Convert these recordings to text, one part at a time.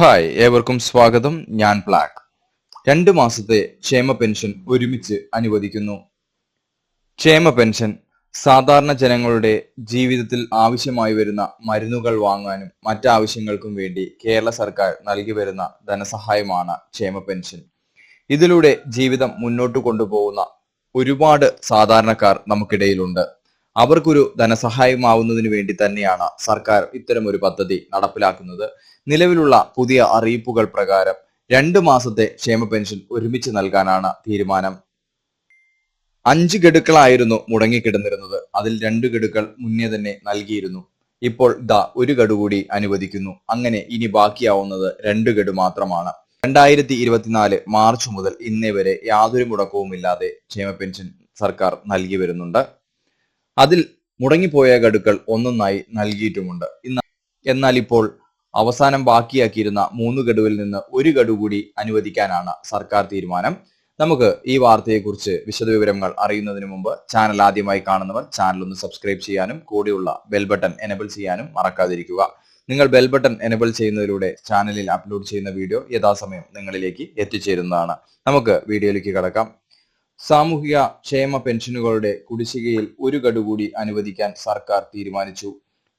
Hi ഏവർക്കും സ്വാഗതം. ഞാൻ ബ്ലാക്ക്. രണ്ട് മാസത്തെ ക്ഷേമ പെൻഷൻ ഒരുമിച്ച് അനുവദിക്കുന്നു. ക്ഷേമ പെൻഷൻ സാധാരണ ജനങ്ങളുടെ ജീവിതത്തിൽ ആവശ്യമായി വരുന്ന മരുന്നുകൾ വാങ്ങാനും മറ്റാവശ്യങ്ങൾക്കും വേണ്ടി കേരള സർക്കാർ നൽകി വരുന്ന ധനസഹായമാണ് ക്ഷേമ പെൻഷൻ. ഇതിലൂടെ ജീവിതം മുന്നോട്ട് കൊണ്ടുപോകുന്ന ഒരുപാട് സാധാരണക്കാർ നമുക്കിടയിലുണ്ട്. അവർക്കൊരു ധനസഹായമാവുന്നതിന് വേണ്ടി തന്നെയാണ് സർക്കാർ ഇത്തരം ഒരു പദ്ധതി നടപ്പിലാക്കുന്നത്. നിലവിലുള്ള പുതിയ അറിയിപ്പുകൾ പ്രകാരം രണ്ട് മാസത്തെ ക്ഷേമ പെൻഷൻ ഒരുമിച്ച് നൽകാനാണ് തീരുമാനം. അഞ്ച് ഗഡുക്കളായിരുന്നു മുടങ്ങിക്കിടന്നിരുന്നത്. അതിൽ രണ്ട് ഗഡുക്കൾ മുന്നേ തന്നെ നൽകിയിരുന്നു. ഇപ്പോൾ ദാ ഒരു ഗഡു കൂടി അനുവദിക്കുന്നു. അങ്ങനെ ഇനി ബാക്കിയാവുന്നത് രണ്ട് ഗഡു മാത്രമാണ്. രണ്ടായിരത്തി ഇരുപത്തിനാല് മാർച്ച് മുതൽ ഇന്നേ വരെ യാതൊരു മുടക്കവുമില്ലാതെ ക്ഷേമ പെൻഷൻ സർക്കാർ നൽകി വരുന്നുണ്ട്. അതിൽ മുടങ്ങിപ്പോയ ഗഡുക്കൾ ഒന്നൊന്നായി നൽകിയിട്ടുമുണ്ട്. എന്നാൽ ഇപ്പോൾ അവസാനം ബാക്കിയാക്കിയിരുന്ന മൂന്ന് ഗഡുവിൽ നിന്ന് ഒരു ഗഡു കൂടി അനുവദിക്കാനാണ് സർക്കാർ തീരുമാനം. നമുക്ക് ഈ വാർത്തയെക്കുറിച്ച് വിശദവിവരങ്ങൾ അറിയുന്നതിന് മുമ്പ് ചാനൽ ആദ്യമായി കാണുന്നവർ ചാനൽ ഒന്ന് സബ്സ്ക്രൈബ് ചെയ്യാനും കൂടെയുള്ള ബെൽ ബട്ടൺ എനബിൾ ചെയ്യാനും മറക്കാതിരിക്കുക. നിങ്ങൾ ബെൽ ബട്ടൺ എനബിൾ ചെയ്യുന്നതിലൂടെ ചാനലിൽ അപ്ലോഡ് ചെയ്യുന്ന വീഡിയോ യഥാസമയം നിങ്ങളിലേക്ക് എത്തിച്ചേരുന്നതാണ്. നമുക്ക് വീഡിയോയിലേക്ക് കടക്കാം. സാമൂഹിക ക്ഷേമ പെൻഷനുകളുടെ കുടിശ്ശികയിൽ ഒരു ഗഡു കൂടി അനുവദിക്കാൻ സർക്കാർ തീരുമാനിച്ചു.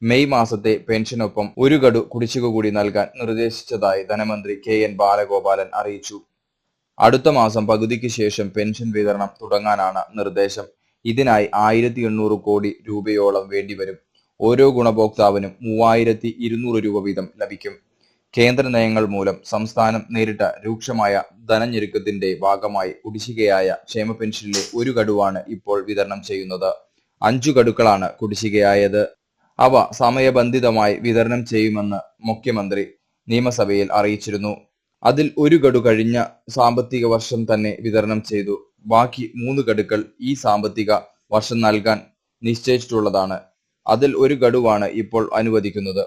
മെയ് മാസത്തെ പെൻഷനൊപ്പം ഒരു ഗഡു കുടിശ്ശിക കൂടി നൽകാൻ നിർദ്ദേശിച്ചതായി ധനമന്ത്രി കെ എൻ ബാലഗോപാലൻ അറിയിച്ചു. അടുത്ത മാസം പകുതിക്ക് ശേഷം പെൻഷൻ വിതരണം തുടങ്ങാനാണ് നിർദ്ദേശം. ഇതിനായി ആയിരത്തി എണ്ണൂറ് കോടി രൂപയോളം വേണ്ടിവരും. ഓരോ ഗുണഭോക്താവിനും മൂവായിരത്തി ഇരുന്നൂറ് രൂപ വീതം ലഭിക്കും. കേന്ദ്ര നയങ്ങൾ മൂലം സംസ്ഥാനം നേരിട്ട രൂക്ഷമായ ധനഞ്ഞെരുക്കത്തിന്റെ ഭാഗമായി കുടിശ്ശികയായ ക്ഷേമ പെൻഷനിലെ ഒരു ഗഡുവാണ് ഇപ്പോൾ വിതരണം ചെയ്യുന്നത്. അഞ്ചു ഗഡുക്കളാണ് കുടിശ്ശികയായത്. അവ സമയബന്ധിതമായി വിതരണം ചെയ്യുമെന്ന് മുഖ്യമന്ത്രി നിയമസഭയിൽ അറിയിച്ചിരുന്നു. അതിൽ ഒരു ഗഡു കഴിഞ്ഞ സാമ്പത്തിക വർഷം തന്നെ വിതരണം ചെയ്തു. ബാക്കി മൂന്ന് ഗഡുക്കൾ ഈ സാമ്പത്തിക വർഷം നൽകാൻ നിശ്ചയിച്ചിട്ടുള്ളതാണ്. അതിൽ ഒരു ഗഡുവാണ് ഇപ്പോൾ അനുവദിക്കുന്നത്.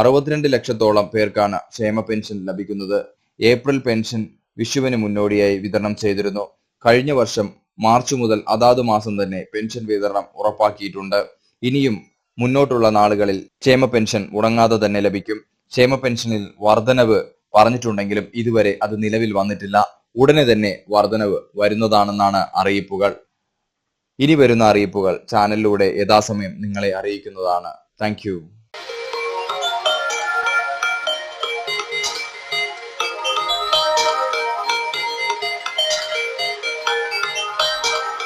അറുപത്തിരണ്ട് ലക്ഷത്തോളം പേർക്കാണ് ക്ഷേമ പെൻഷൻ ലഭിക്കുന്നത്. ഏപ്രിൽ പെൻഷൻ വിഷുവിന് മുന്നോടിയായി വിതരണം ചെയ്തിരുന്നു. കഴിഞ്ഞ വർഷം മാർച്ച് മുതൽ അതാത് മാസം തന്നെ പെൻഷൻ വിതരണം ഉറപ്പാക്കിയിട്ടുണ്ട്. ഇനിയും മുന്നോട്ടുള്ള നാളുകളിൽ ക്ഷേമ പെൻഷൻ ഉറങ്ങാതെ തന്നെ ലഭിക്കും. ക്ഷേമ പെൻഷനിൽ വർധനവ് പറഞ്ഞിട്ടുണ്ടെങ്കിലും ഇതുവരെ അത് നിലവിൽ വന്നിട്ടില്ല. ഉടനെ തന്നെ വർധനവ് വരുന്നതാണെന്നാണ് അറിയിപ്പുകൾ. ഇനി വരുന്ന അറിയിപ്പുകൾ ചാനലിലൂടെ യഥാസമയം നിങ്ങളെ അറിയിക്കുന്നതാണ്. താങ്ക്